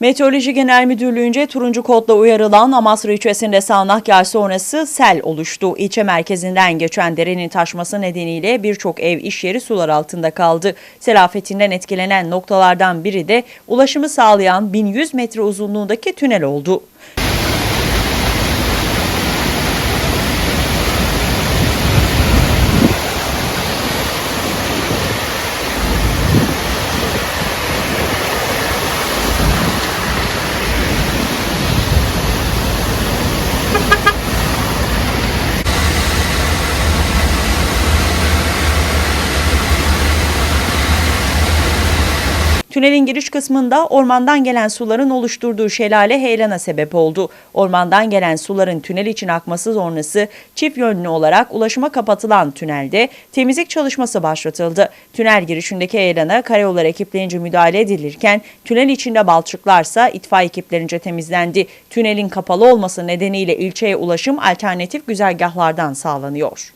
Meteoroloji Genel Müdürlüğü'nce turuncu kodla uyarılan Amasra ilçesinde sağanak yağış sonrası sel oluştu. İlçe merkezinden geçen derenin taşması nedeniyle birçok ev iş yeri sular altında kaldı. Sel afetinden etkilenen noktalardan biri de ulaşımı sağlayan 1100 metre uzunluğundaki tünel oldu. Tünelin giriş kısmında ormandan gelen suların oluşturduğu şelale heyelana sebep oldu. Ormandan gelen suların tünel için akması sonrası çift yönlü olarak ulaşıma kapatılan tünelde temizlik çalışması başlatıldı. Tünel girişindeki heyelana karayollar ekiplerince müdahale edilirken tünel içinde balçıklarsa itfaiye ekiplerince temizlendi. Tünelin kapalı olması nedeniyle ilçeye ulaşım alternatif güzergahlardan sağlanıyor.